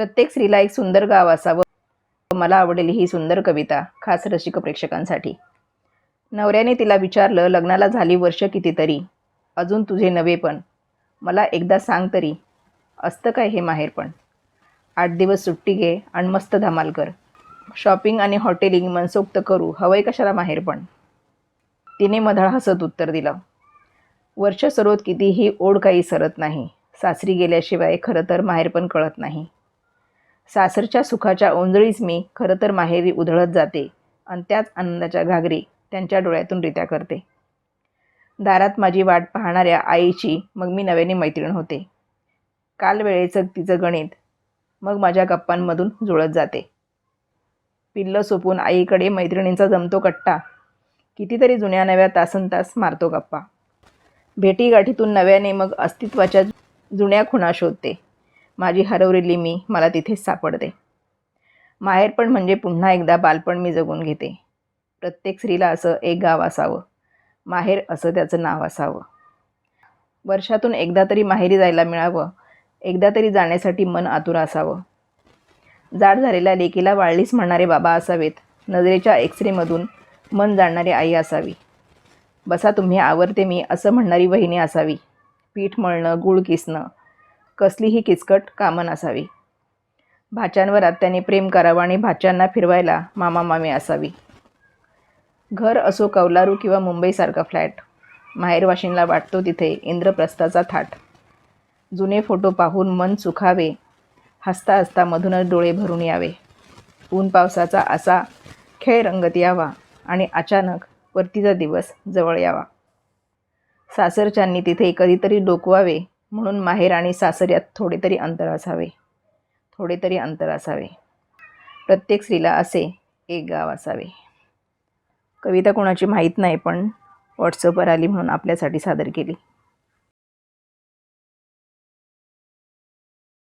प्रत्येक स्त्रीला एक सुंदर गाव असावं. मला आवडेल ही सुंदर कविता खास रसिक प्रेक्षकांसाठी. नवऱ्याने तिला विचारलं लग्नाला झाली वर्ष कितीतरी? अजून तुझे नवे पण. मला एकदा सांग तरी. असतं काय हे माहेरपण आठ दिवस सुट्टी घे आणि मस्त धमाल कर. शॉपिंग आणि हॉटेलिंग मनसोक्त करू. हवंय कशाला माहेर पण? तिने मधळ हसत उत्तर दिलं. वर्ष सरोत कितीही ओढ काही सरत नाही. सासरी गेल्याशिवाय खरं तर माहेर पण कळत नाही. सासरच्या सुखाच्या ओंजळीच मी खरं तर माहेरी उधळत जाते आणि त्याच आनंदाच्या घागरी त्यांच्या डोळ्यातून रित्या करते. दारात माझी वाट पाहणाऱ्या आईची मग मी नव्याने मैत्रीण होते. काल वेळेचं तिचं गणित मग माझ्या गप्पांमधून जुळत जाते. पिल्लं सोपून आईकडे मैत्रिणींचा जमतो कट्टा कितीतरी जुन्या नव्या तासन तास मारतो गप्पा. भेटीगाठीतून नव्याने मग अस्तित्वाच्या जुन्या खुणा शोधते. माझी हरवलेली मी मला तिथेच सापडते. माहेरपण म्हणजे पुन्हा एकदा बालपण मी जगून घेते. प्रत्येक स्त्रीला असं एक गाव असावं. माहेर असं त्याचं नाव असावं. वर्षातून एकदा तरी माहेरी जायला मिळावं. एकदा तरी जाण्यासाठी मन आतुर असावं. जाड झालेल्या लेकीला वाळलीस म्हणणारे बाबा असावेत. नजरेच्या एक्सरेमधून मन जाणणारी आई असावी. बसा तुम्ही आवरते मी असं म्हणणारी वहिनी असावी. पीठ मळणं गुळ किसणं कसलीही किचकट कामं नसावी. भाच्यांवर आत्याने प्रेम करावं आणि भाच्यांना फिरवायला मामा मामी असावी. घर असो कौलारू किंवा मुंबईसारखा फ्लॅट माहेरवाशींला वाटतो तिथे इंद्रप्रस्थाचा थाट. जुने फोटो पाहून मन सुखावे हसता हसता मधूनच डोळे भरून यावे. ऊन पावसाचा असा खेळ रंगत यावा आणि अचानक परतीचा दिवस जवळ यावा. सासरच्यांनी तिथे कधीतरी डोकवावे म्हणून माहेर आणि सासऱ्यात थोडे तरी अंतर असावे. थोडे तरी अंतर असावे. प्रत्येक स्त्रीला असे एक गाव असावे. कविता कोणाची माहीत नाही पण व्हॉट्सअपवर आली म्हणून आपल्यासाठी सादर केली.